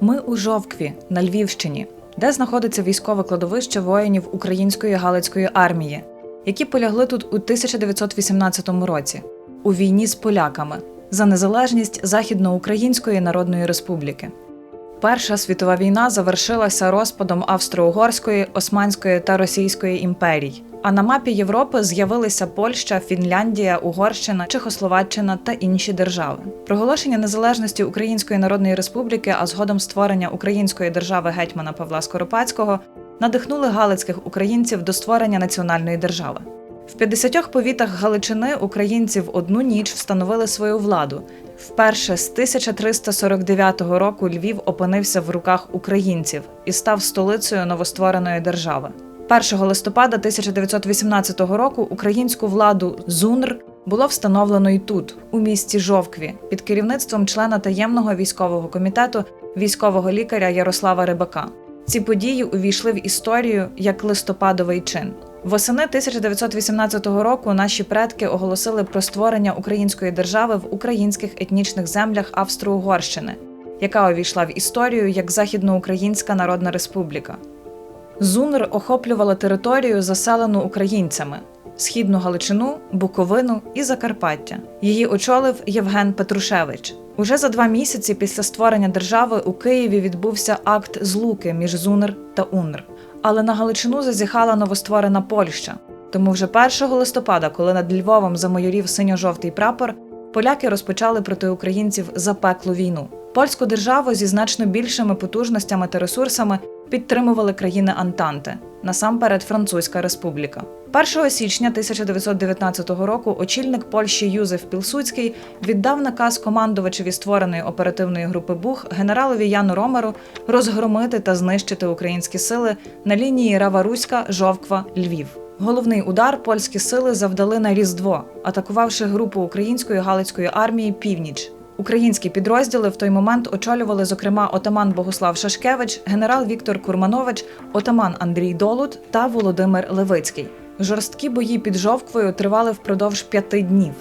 Ми у Жовкві на Львівщині, де знаходиться військове кладовище воїнів Української Галицької армії, які полягли тут у 1918 році у війні з поляками за незалежність Західноукраїнської Народної Республіки. Перша світова війна завершилася розпадом Австро-Угорської, Османської та Російської імперій. А на мапі Європи з'явилися Польща, Фінляндія, Угорщина, Чехословаччина та інші держави. Проголошення незалежності Української Народної Республіки, а згодом створення Української держави гетьмана Павла Скоропадського надихнули галицьких українців до створення національної держави. В 50 повітах Галичини українці в одну ніч встановили свою владу. Вперше з 1349 року Львів опинився в руках українців і став столицею новоствореної держави. 1 листопада 1918 року українську владу ЗУНР було встановлено і тут, у місті Жовкві, під керівництвом члена таємного військового комітету військового лікаря Ярослава Рибака. Ці події увійшли в історію як листопадовий чин. Восени 1918 року наші предки оголосили про створення української держави в українських етнічних землях Австро-Угорщини, яка увійшла в історію як Західноукраїнська Народна Республіка. ЗУНР охоплювала територію, заселену українцями східну Галичину, Буковину і Закарпаття. Її очолив Євген Петрушевич. Уже за два місяці після створення держави у Києві відбувся акт злуки між ЗУНР та УНР. Але на Галичину зазіхала новостворена Польща. Тому вже 1 листопада, коли над Львовом замайорів синьо-жовтий прапор, поляки розпочали проти українців запеклу війну. Польську державу зі значно більшими потужностями та ресурсами підтримували країни Антанти, насамперед Французька Республіка. 1 січня 1919 року очільник Польщі Юзеф Пілсуцький віддав наказ командувачеві створеної оперативної групи Бух генералові Яну Ромеру розгромити та знищити українські сили на лінії Раваруська, Жовква, Львів. Головний удар польські сили завдали на Різдво, атакувавши групу української галицької армії Північ. Українські підрозділи в той момент очолювали, зокрема, отаман Богослав Шашкевич, генерал Віктор Курманович, отаман Андрій Долут та Володимир Левицький. Жорсткі бої під Жовквою тривали впродовж п'яти днів.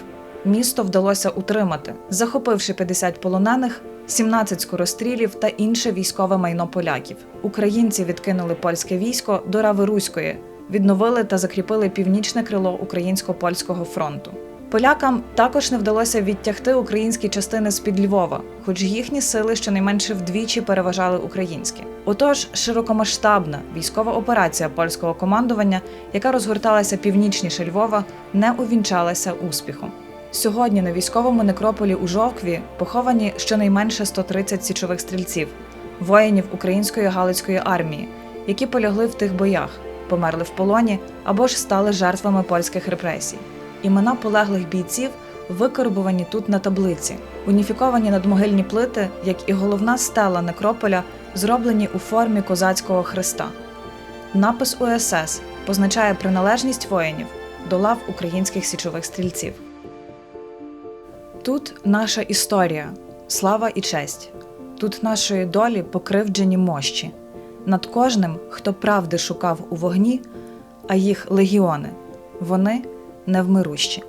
Місто вдалося утримати, захопивши 50 полонених, 17 скорострілів та інше військове майно поляків. Українці відкинули польське військо до Рави Руської, відновили та закріпили північне крило українсько-польського фронту. Полякам також не вдалося відтягти українські частини з під Львова, хоч їхні сили щонайменше вдвічі переважали українські. Отож, широкомасштабна військова операція польського командування, яка розгорталася північніше Львова, не увінчалася успіхом. Сьогодні на військовому некрополі у Жовкві поховані щонайменше 130 січових стрільців, воїнів української галицької армії, які полягли в тих боях, померли в полоні або ж стали жертвами польських репресій. Імена полеглих бійців викарбувані тут на таблиці, уніфіковані надмогильні плити, як і головна стела некрополя, зроблені у формі козацького хреста. Напис УСС позначає приналежність воїнів до лав українських січових стрільців. Тут наша історія, слава і честь. Тут нашої долі покривджені мощі. Над кожним, хто правди шукав у вогні, а їх легіони, вони невмирущі.